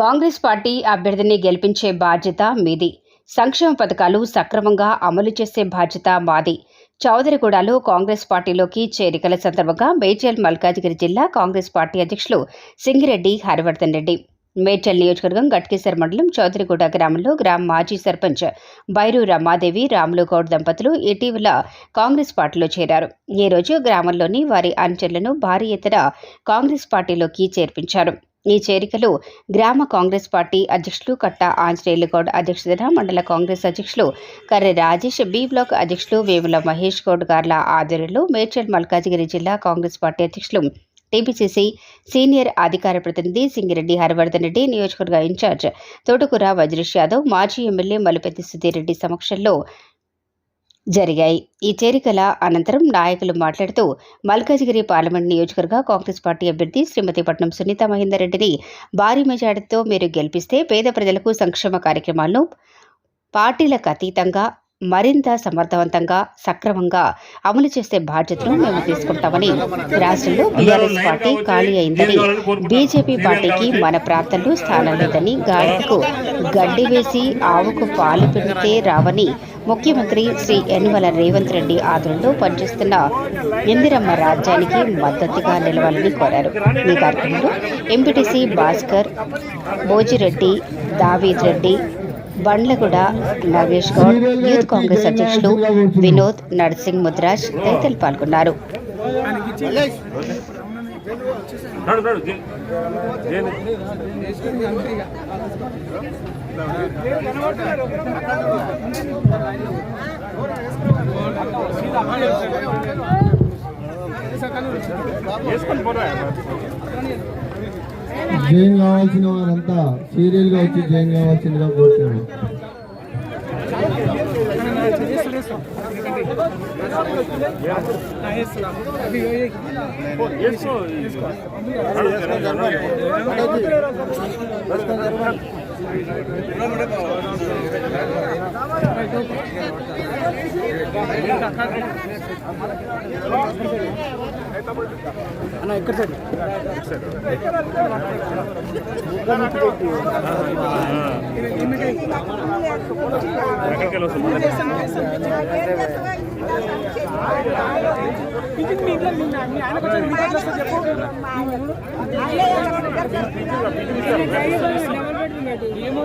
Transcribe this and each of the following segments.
Congress party అభ్యర్థిని గెలిపించే బాధ్యత మీది. సంక్షేమ పథకాలు సక్రమంగా అమలు చేసే బాధ్యత మాది. చౌదరిగూడలో కాంగ్రెస్ పార్టీలోకి చేరికల సందర్భంగా మేడ్చల్ మల్కాజిగిరి జిల్లా కాంగ్రెస్ పార్టీ అధ్యక్షులు సింగిరెడ్డి హరివర్ధన్ రెడ్డి. మేడ్చల్ నియోజకవర్గం గట్కేసర్ మండలం చౌదరిగూడ గ్రామంలో గ్రామ మాజీ సర్పంచ్ బైరు రమాదేవి రాములు గౌడ్ దంపతులు ఇటీవల కాంగ్రెస్ పార్టీలో చేరారు. ఈ రోజు గ్రామంలోని వారి అనుచరులను భారీ ఎత్తున కాంగ్రెస్ పార్టీలోకి చేర్పించారు. ఈ చేరికలో గ్రామ కాంగ్రెస్ పార్టీ అధ్యక్షులు కట్ట ఆంజనేయులు గౌడ్ అధ్యక్షతన మండల కాంగ్రెస్ అధ్యక్షులు కర్రె రాజేష్ బి బ్లాక్ అధ్యక్షులు వేముల మహేష్ గౌడ్ గార్ల ఆధ్వర్యంలో మేడ్చల్ మల్కాజిగిరి జిల్లా కాంగ్రెస్ పార్టీ అధ్యక్షులు టీపీసీసీ సీనియర్ అధికార ప్రతినిధి సింగిరెడ్డి హరివర్ధన్ రెడ్డి నియోజకవర్గ ఇన్ఛార్జ్ తోటకూర వజ్రేష్ యాదవ్ మాజీ ఎమ్మెల్యే మలుపెత్తి సుధీరెడ్డి సమక్షంలో జరిగాయి. ఈ చేరికల అనంతరం నాయకులు మాట్లాడుతూ మల్కాజిగిరి పార్లమెంట్ నియోజకవర్గ కాంగ్రెస్ పార్టీ అభ్యర్థి శ్రీమతి పట్నం సునీత మహేందర్ రెడ్డిని భారీ మెజార్టీతో మీరు గెలిపిస్తే పేద ప్రజలకు సంక్షేమ కార్యక్రమాలను పార్టీలకు అతీతంగా మరింత సమర్థవంతంగా సక్రమంగా అమలు చేసే బాధ్యతను మేము తీసుకుంటామని రాష్ట్రంలో బీఆర్ఎస్ పార్టీ ఖాళీ అయిందని బీజేపీ పార్టీకి మన ప్రాంతంలో స్థానం లేదని గాడిదకు గడ్డి వేసి ఆవుకు పాలు పిండితే రావని ముఖ్యమంత్రి శ్రీ యనుమల రేవంత్ రెడ్డి ఆధ్వర్యంలో పనిచేస్తున్న ఇందిరమ్మ రాజ్యానికి మద్దతుగా నిలవాలని కోరారు. ఈ కార్యక్రమంలో MPTC Bhaskar Bojireddy Daveed Reddy Bandlaguda Nagesh Goud youth Congress అధ్యక్షులు వినోద్ నర్సింగ్ ముద్రాజ్ తదితరులు పాల్గొన్నారు. వేసుకొని పోరా జైన్ కావాల్సిన వారంతా సీరియల్గా వచ్చి జైన్ కావాల్సిందిగా కోరుతున్నాను. Gracias. అన్న నడు, సార్? ఏమో?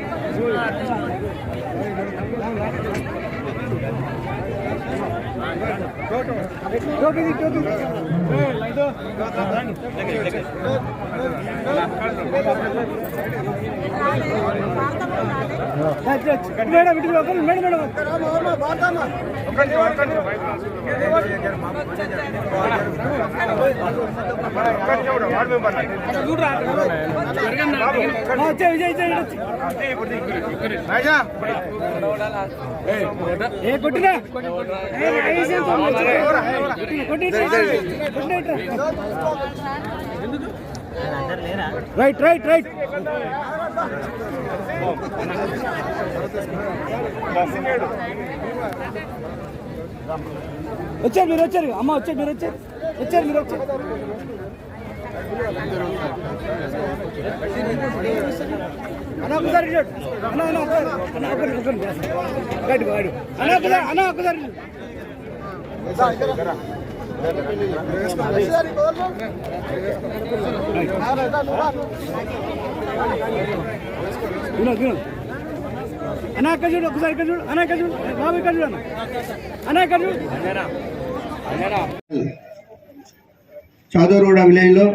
చెప్పండి ఒక్కటి ఒక్కటి ఒక్కటి చూడు రైట్ రైట్ రైట్ వచ్చారు మీరు వచ్చారు. అమ్మ వచ్చారు మీరు వచ్చారు. వచ్చారు మీరు వచ్చారు. అన్న ఒకసారి చూడు. అన్న ఒకసారి గట్టి వాడు అన్న ఒకసారి అన్న ఒకసారి చూడు. వినోద్ చూడు ఒకసారి ఇక్కడ చూడు ఇక్కడ చూడు బాబు ఇక్కడ చూడు అన్న అన్న ఇక్కడ చూడు చౌదరగూడ విలేజ్లో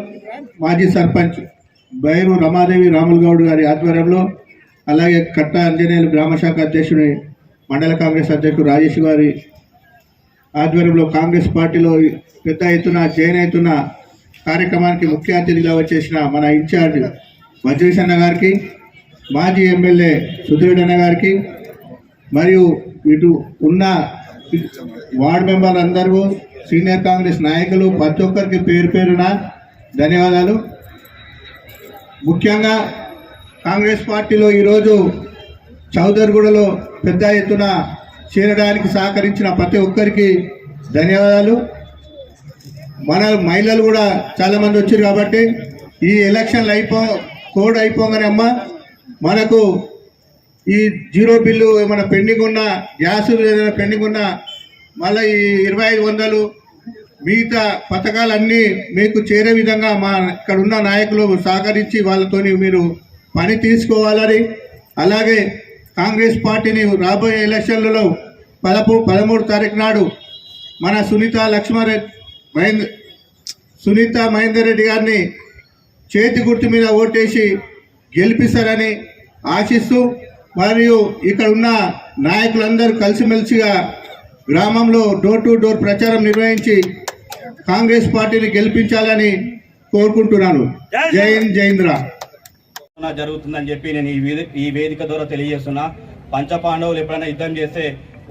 మాజీ సర్పంచ్ బైరు రమాదేవి రాములు గౌడ్ గారి ఆధ్వర్యంలో అలాగే కట్ట అంజనేయులు గ్రామ శాఖ అధ్యక్షుని మండల కాంగ్రెస్ అధ్యక్షుడు రాజేష్ గారి ఆధ్వర్యంలో కాంగ్రెస్ పార్టీలో పెద్ద ఎత్తున జైన్ కార్యక్రమానికి ముఖ్య అతిథిగా వచ్చేసిన మన ఇన్ఛార్జ్ వజ్రేష్ అన్న గారికి మాజీ ఎమ్మెల్యే సుధీర్ అన్న గారికి మరియు ఇటు ఉన్న వార్డ్ మెంబర్ అందరూ సీనియర్ కాంగ్రెస్ నాయకులు ప్రతి ఒక్కరికి పేరు పేరున ధన్యవాదాలు. ముఖ్యంగా కాంగ్రెస్ పార్టీలో ఈరోజు చౌదరిగూడలో పెద్ద ఎత్తున చేరడానికి సహకరించిన ప్రతి ఒక్కరికి ధన్యవాదాలు. మన మహిళలు కూడా చాలామంది వచ్చారు కాబట్టి ఈ ఎలక్షన్లు అయిపో కోడ్ అయిపోగానే అమ్మ మనకు ఈ జీరో బిల్లు ఏమైనా పెండింగ్ ఉన్నా గ్యాస్ ఏదైనా పెండింగ్ ఉన్నా మళ్ళీ ఈ ఇరవై ఐదు వందలు మిగతా పథకాలన్నీ మీకు చేరే విధంగా మా ఇక్కడ ఉన్న నాయకులు సహకరించి వాళ్ళతోని మీరు పని తీసుకోవాలని అలాగే కాంగ్రెస్ పార్టీని రాబోయే ఎలక్షన్లలో పదపు పదమూడు తారీఖు నాడు మన సునీత లక్ష్మారెడ్డి మహేంద్ర సునీత మహేందర్ రెడ్డి గారిని చేతి గుర్తు మీద ఓటేసి గెలిపిస్తారని ఆశిస్తూ మరియు ఇక్కడ ఉన్న నాయకులందరూ కలిసిమెలిసిగా గ్రామంలో డోర్ టు డోర్ ప్రచారం నిర్వహించి కాంగ్రెస్ పార్టీని గెలిపించాలని కోరుకుంటున్నాను. జై హింద్. జై హింద్ రా నా జరుగుతుందని చెప్పి నేను ఈ వేది ఈ వేదిక ద్వారా తెలియజేస్తున్నా. పంచపాండవులు ఎప్పుడైనా యుద్ధం చేస్తే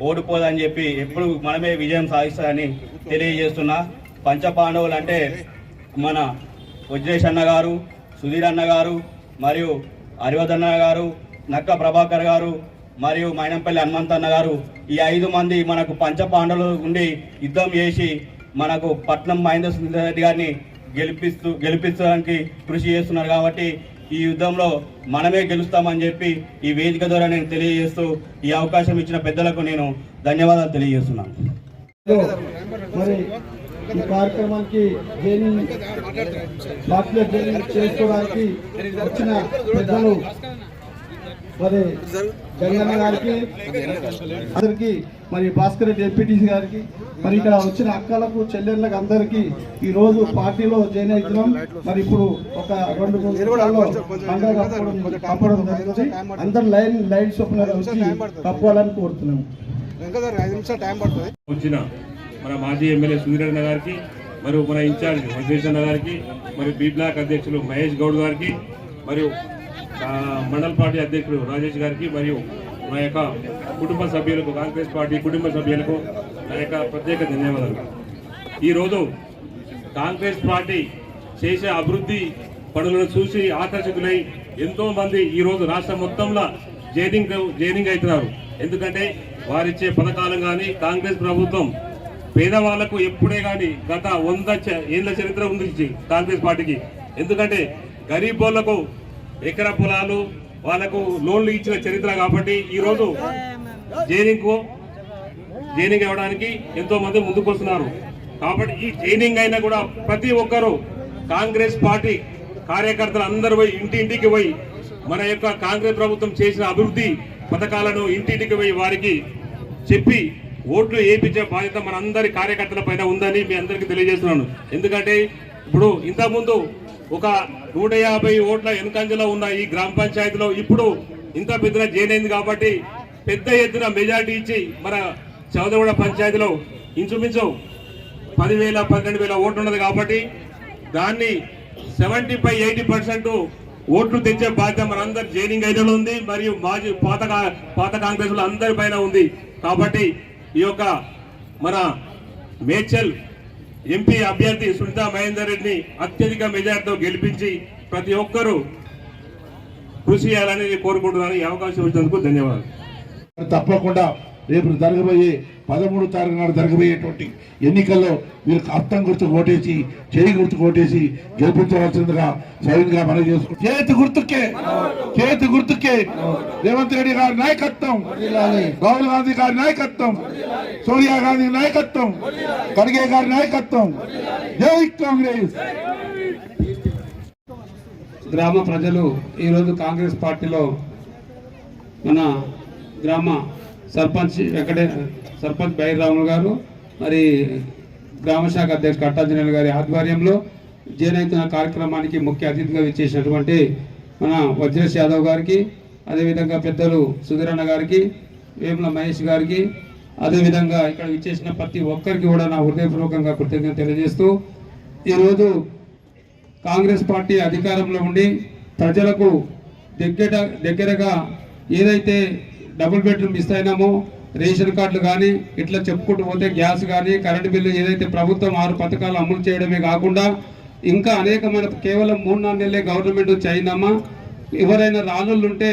ఓడిపోదని చెప్పి ఎప్పుడు మనమే విజయం సాధిస్తారని తెలియజేస్తున్నా. పంచపాండవులు అంటే మన వజ్రేష్ అన్న గారు సుధీర్ అన్న గారు మరియు హరివర్ధన్ అన్న గారు నక్క ప్రభాకర్ గారు మరియు మైనంపల్లి హనుమంతన్న గారు ఈ ఐదు మంది మనకు పంచపాండవులు ఉండి యుద్ధం చేసి మనకు పట్నం మహేంద్ర సుందర్ రెడ్డి గారిని గెలిపిస్తూ గెలిపించడానికి కృషి చేస్తున్నారు కాబట్టి ఈ యుద్ధంలో మనమే గెలుస్తామని చెప్పి ఈ వేదిక ద్వారా నేను తెలియజేస్తూ ఈ అవకాశం ఇచ్చిన పెద్దలకు నేను ధన్యవాదాలు తెలియజేస్తున్నాను. మరి ఈ కార్యక్రమానికి జైనింగ్ చేసుకోవడానికి వచ్చిన పెద్దలు మరి గంగన్న గారికి అందరికి మరి భాస్కర్ రెడ్డి ఎంపీటీసీ గారికి మరి ఇక్కడ వచ్చిన అక్కలకు చెల్లెళ్ళకి అందరికి ఈ రోజు పార్టీలో జాయిన్ అవుతున్నాం మరి ఇప్పుడు ఒక రెండు కప్పడం జరుగుతుంది. అందరు లైన్ లైన్ చొప్పున వచ్చి కప్పాలని కోరుతున్నాము ఇంకా సార్ ఐదు నిమిషాలు టైం పడుతుంది. వచ్చిన మన మాజీ ఎమ్మెల్యే సుధీరన్న గారికి మరియు మన ఇన్ఛార్జ్ వెంకటేశ్వర గారికి మరియు బి బ్లాక్ అధ్యక్షులు మహేష్ గౌడ్ గారికి మరియు మండల పార్టీ అధ్యక్షుడు రాజేష్ గారికి మరియు మా యొక్క కుటుంబ సభ్యులకు కాంగ్రెస్ పార్టీ కుటుంబ సభ్యులకు నా యొక్క ప్రత్యేక ధన్యవాదాలు. ఈరోజు కాంగ్రెస్ పార్టీ చేసే అభివృద్ధి పనులను చూసి ఆకర్షితులై ఎంతో మంది రాష్ట్రం మొత్తంలో జైనింగ్ జైనింగ్ అవుతున్నారు. ఎందుకంటే వారిచ్చే పథకాలు కానీ కాంగ్రెస్ ప్రభుత్వం పేదవాళ్ళకు ఎప్పుడే కానీ గత వంద చ- ఏళ్ళ చరిత్ర ఉంది కాంగ్రెస్ పార్టీకి. ఎందుకంటే గరీబ్ ఎకర పొలాలు వాళ్ళకు లోన్లు ఇచ్చిన చరిత్ర కాబట్టి ఈరోజు జైనింగ్ జైనింగ్ అవ్వడానికి ఎంతో మంది ముందుకు వస్తున్నారు కాబట్టి ఈ జైనింగ్ అయినా కూడా ప్రతి ఒక్కరూ కాంగ్రెస్ పార్టీ కార్యకర్తలు అందరూ పోయి ఇంటింటికి పోయి మన యొక్క కాంగ్రెస్ ప్రభుత్వం చేసిన అభివృద్ధి పథకాలను ఇంటింటికి పోయి వారికి చెప్పి ఓట్లు వేయించే బాధ్యత మన అందరి కార్యకర్తల పైన ఉందని మీ అందరికీ తెలియజేస్తున్నాను. ఎందుకంటే ఇప్పుడు ఇంతకుముందు ఒక నూట యాభై ఓట్ల వెనుకంజలో ఉన్న ఈ గ్రామ పంచాయతీలో ఇప్పుడు ఇంత పెద్ద జైన్ అయింది కాబట్టి పెద్ద ఎత్తున మెజార్టీ ఇచ్చి మన చౌదగూడ పంచాయతీలో ఇంచుమించు పదివేల పన్నెండు వేల ఓట్లు ఉన్నది కాబట్టి దాన్ని సెవెంటీ ఫైవ్ ఎయిటీ పర్సెంట్ ఓట్లు తెచ్చే బాధ్యత మనందరి జైనింగ్ ఐదులో ఉంది మరియు మాజీ పాత పాత కాంగ్రెస్ అందరి పైన ఉంది. కాబట్టి ఈ యొక్క మన మేడ్చల్ ఎంపీ అభ్యర్థి సునీతా మహేందర్ రెడ్డిని అత్యధిక మెజార్టీతో గెలిపించి ప్రతి ఒక్కరూ కృషి చేయాలని కోరుకుంటున్నాను ఈ అవకాశం ఇచ్చినందుకు ధన్యవాదాలు. తప్పకుండా రేపు జరగబోయే పదమూడు తారీఖు నాడు జరగబోయేటువంటి ఎన్నికల్లో మీరు అర్థం గుర్తు ఓటేసి చేయి గుర్తు ఓటేసి గెలిపించవలసిందిగా స్వయంగా మనం చేసుకుంటాం చేతి గుర్తుకే చేతి గుర్తుకే రేవంత్ రెడ్డి గారి నాయకత్వం రాహుల్ గాంధీ గారి నాయకత్వం సోనియా గాంధీ నాయకత్వం ఖర్గే గారి నాయకత్వం. జై కాంగ్రెస్! గ్రామ ప్రజలు ఈరోజు కాంగ్రెస్ పార్టీలో మన గ్రామ సర్పంచ్ వెంకటే సర్పంచ్ బైరాములు గారు మరి గ్రామ శాఖ అధ్యక్షుడు కట్టాంజనేయులు గారి ఆధ్వర్యంలో జేనైతున్న కార్యక్రమానికి ముఖ్య అతిథిగా ఇచ్చేసినటువంటి మన వజ్రేష్ యాదవ్ గారికి అదేవిధంగా పెద్దలు సుధీరన్న గారికి వేముల మహేష్ గారికి అదేవిధంగా ఇక్కడ ఇచ్చేసిన ప్రతి ఒక్కరికి కూడా నా హృదయపూర్వకంగా కృతజ్ఞత తెలియజేస్తూ ఈరోజు కాంగ్రెస్ పార్టీ అధికారంలో ఉండి ప్రజలకు దగ్గర దగ్గరగా ఏదైతే డబుల్ బెడ్రూమ్ ఇస్తాయినామో రేషన్ కార్డులు కానీ ఇట్లా చెప్పుకుంటూ పోతే గ్యాస్ కానీ కరెంటు బిల్లు ఏదైతే ప్రభుత్వం ఆరు పథకాలు అమలు చేయడమే కాకుండా ఇంకా అనేకమైన కేవలం మూడు నాలుగు నెలలే గవర్నమెంట్ వచ్చి అయిందమ్మా. ఎవరైనా రాళ్ళు ఉంటే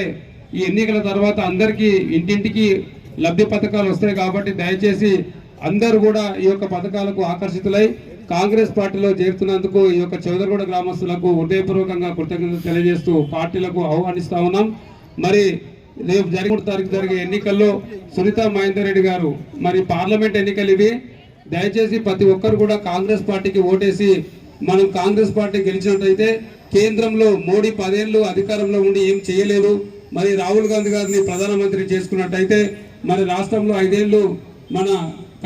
ఈ ఎన్నికల తర్వాత అందరికీ ఇంటింటికి లబ్ధి పథకాలు వస్తాయి కాబట్టి దయచేసి అందరూ కూడా ఈ యొక్క పథకాలకు ఆకర్షితులై కాంగ్రెస్ పార్టీలో చేరుతున్నందుకు ఈ యొక్క చౌదరగూడ గ్రామస్తులకు హృదయపూర్వకంగా కృతజ్ఞతలు తెలియజేస్తూ పార్టీలకు ఆహ్వానిస్తా ఉన్నాం. మరి రేపు జరిగిన తారీఖు జరిగే ఎన్నికల్లో సునీత మహేందర్ రెడ్డి గారు మరి పార్లమెంట్ ఎన్నికలు ఇవి. దయచేసి ప్రతి ఒక్కరు కూడా కాంగ్రెస్ పార్టీకి ఓటేసి మనం కాంగ్రెస్ పార్టీ గెలిచినట్టయితే కేంద్రంలో మోడీ పదేళ్ళు అధికారంలో ఉండి ఏం చేయలేదు. మరి రాహుల్ గాంధీ గారిని ప్రధానమంత్రి చేసుకున్నట్టయితే మరి రాష్ట్రంలో ఐదేళ్ళు మన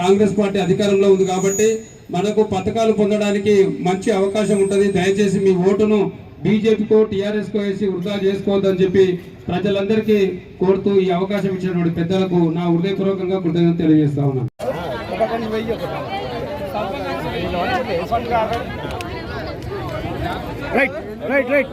కాంగ్రెస్ పార్టీ అధికారంలో ఉంది కాబట్టి మనకు పథకాలు పొందడానికి మంచి అవకాశం ఉంటుంది. దయచేసి మీ ఓటును బీజేపీకో టీఆర్ఎస్కో వేసి వృధా చేసుకోవద్దని చెప్పి ప్రజలందరికీ కోరుతూ ఈ అవకాశం ఇచ్చినటువంటి పెద్దలకు నా హృదయపూర్వకంగా కృతజ్ఞత తెలియజేస్తా ఉన్నాను. రైట్ రైట్ రైట్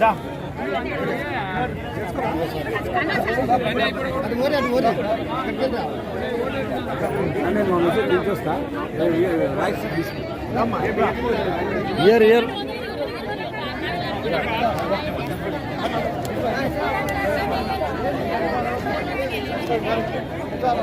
దా అది మోరే అది మోరే నేను మా మెసేజ్ దించొస్తా వాయిస్ ఇయర్ ఇయర్ అలా?